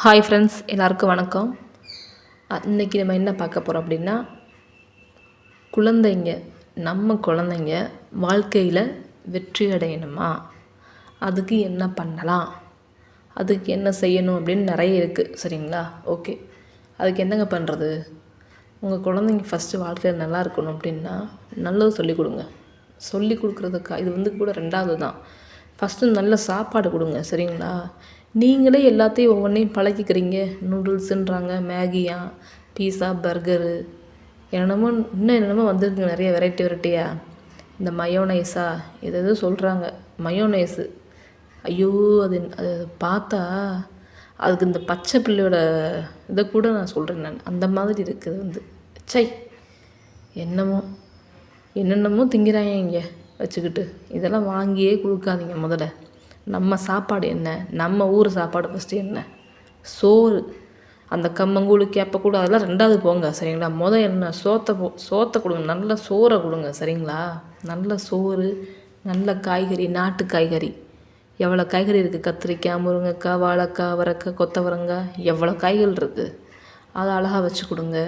Hi friends எல்லாருக்கும் வணக்கம். இன்றைக்கி நம்ம என்ன பார்க்க போகிறோம் அப்படின்னா குழந்தைங்க நம்ம குழந்தைங்க வாழ்க்கையில் வெற்றி அடையணுமா? அதுக்கு என்ன பண்ணலாம்? அதுக்கு என்ன செய்யணும் அப்படின்னு நிறைய இருக்குது சரிங்களா? ஓகே அதுக்கு என்னங்க பண்ணுறது உங்கள் குழந்தைங்க ஃபஸ்ட்டு வாழ்க்கையில் நல்லா இருக்கணும் அப்படின்னா நல்லது சொல்லிக் கொடுங்க. சொல்லி கொடுக்குறதுக்கா இது வந்து கூட ரெண்டாவது தான். ஃபஸ்ட்டு நல்ல சாப்பாடு கொடுங்க சரிங்களா? நீங்களே எல்லாத்தையும் ஒவ்வொன்றையும் பழக்கிக்கிறீங்க. நூடுல்ஸுன்றாங்க மேகியா பீஸா பர்கரு. என்னென்னமோ இன்னும் என்னென்னமோ வந்துருக்குங்க நிறைய வெரைட்டி வெரைட்டியாக இந்த மயோனைஸா இது எதோ சொல்கிறாங்க மயோனைஸு ஐயோ அது அது பார்த்தா அதுக்கு இந்த பச்சை பிள்ளையோட இதை கூட நான் சொல்கிறேன் நான். அந்த மாதிரி இருக்குது வந்து. சை என்னமோ என்னென்னமோ திங்கிறாங்க இங்கே வச்சுக்கிட்டு. இதெல்லாம் வாங்கியே கொடுக்காதீங்க முதல்ல. நம்ம சாப்பாடு என்ன? நம்ம ஊர் சாப்பாடு ஃபஸ்ட்டு என்ன? சோறு. அந்த கம்மங்கூழு கேப்பக்கூழு அதெல்லாம் ரெண்டாவது போங்க சரிங்களா? முதல் என்ன? சோத்தை போ சோத்தை கொடுங்க. நல்ல சோறை கொடுங்க சரிங்களா? நல்ல சோறு நல்ல காய்கறி நாட்டு காய்கறி. எவ்வளோ காய்கறி இருக்குது கத்திரிக்காய் முருங்கைக்காய் வாழைக்காய் அவரைக்காய் கொத்தவரங்காய். எவ்வளோ காய்கள் இருக்குது அதை அழகாக வச்சு கொடுங்க.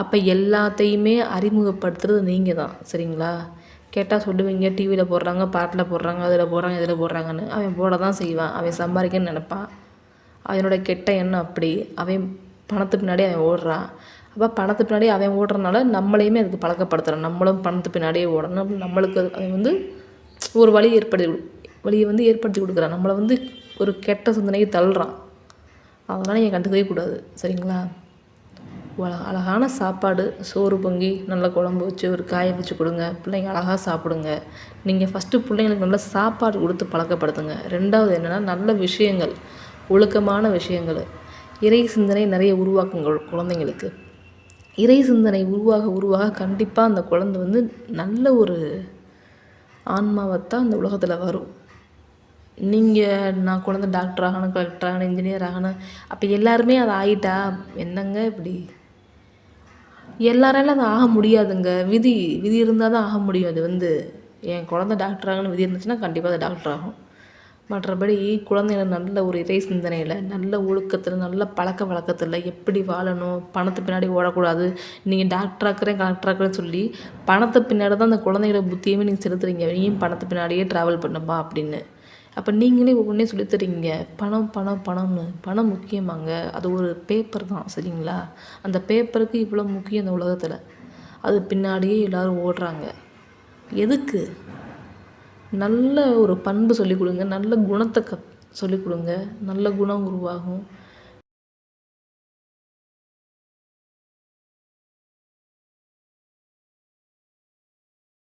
அப்போ எல்லாத்தையுமே அறிமுகப்படுத்துறது நீங்கள் தான் சரிங்களா? கேட்டால் சொல்லுவீங்க டிவியில் போடுறாங்க பாட்டில் போடுறாங்க அதில் போடுறாங்க இதில் போடுறாங்கன்னு. அவன் போட தான் செய்வான் அவன் சம்பாதிக்கன்னு நினப்பான். அவனோட கெட்ட எண்ணம் அப்படி. அவன் பணத்து பின்னாடி அவன் ஓடுறான். அப்போ பணத்து பின்னாடி அவன் ஓடுறனால நம்மளையுமே அதுக்கு பழக்கப்படுத்துகிறான் நம்மளும் பணத்து பின்னாடியே ஓடணும். நம்மளுக்கு அது- அவன் வந்து ஒரு வழி ஏற்படுத்தி வழியை வந்து ஏற்படுத்தி கொடுக்குறான். நம்மளை வந்து ஒரு கெட்ட சிந்தனைக்கு தள்ளுறான். அதெல்லாம் நீங்கள் கண்டுக்கவே கூடாது. சரிங்களா? அழகான சாப்பாடு சோறு பொங்கி நல்ல குழம்பு வச்சு ஒரு காய வச்சு கொடுங்க. பிள்ளைங்க அழகாக சாப்பிடுங்க. நீங்கள் ஃபஸ்ட்டு பிள்ளைங்களுக்கு நல்ல சாப்பாடு கொடுத்து பழக்கப்படுத்துங்க. ரெண்டாவது என்னென்னா நல்ல விஷயங்கள் ஒழுக்கமான விஷயங்கள். இறை சிந்தனை நிறைய உருவாக்குங்க குழந்தைங்களுக்கு. இறை சிந்தனை உருவாக உருவாக கண்டிப்பாக அந்த குழந்தை வந்து நல்ல ஒரு ஆன்மாவைத்தான் அந்த உலகத்தில் வரும். நீங்கள் நான் குழந்தை டாக்டர் ஆகணும் கலெக்டர் ஆகணும் இன்ஜினியர் ஆகணும் அப்போ எல்லாருமே அதை ஆகிட்டா என்னங்க இப்படி? எல்லாராலும் அது ஆக முடியாதுங்க. விதி விதி இருந்தால் தான் ஆக முடியும். அது வந்து என் குழந்தை டாக்டர் ஆகணும்னு விதி இருந்துச்சுன்னா கண்டிப்பாக அது டாக்டர் ஆகும். மற்றபடி குழந்தைகளை நல்ல ஒரு இறை சிந்தனையில் நல்ல ஒழுக்கத்தில் நல்ல பழக்க வழக்கத்தில் எப்படி வாழணும்? பணத்து பின்னாடி ஓடக்கூடாது. நீங்கள் டாக்டர் ஆக்குறேன் கலெக்டர் ஆக்குறேன்னு சொல்லி பணத்தை பின்னாடி தான் அந்த குழந்தைகளோட புத்தியுமே நீங்கள் செலுத்துறீங்க. நீயும் பணத்து பின்னாடியே ட்ராவல் பண்ணுப்பா அப்படின்னு. அப்போ நீங்களே ஒவ்வொன்றே சொல்லித்தரீங்க. பணம் பணம் பணம்னு. பணம் முக்கியமாங்க. அது ஒரு பேப்பர் தான் சரிங்களா? அந்த பேப்பருக்கு இவ்வளோ முக்கியம் இந்த உலகத்தில். அது பின்னாடியே எல்லாரும் ஓடுறாங்க. எதுக்கு? நல்ல ஒரு பண்பு சொல்லிக் கொடுங்க. நல்ல குணத்தை க சொல்லிக் கொடுங்க. நல்ல குணம் உருவாகும்.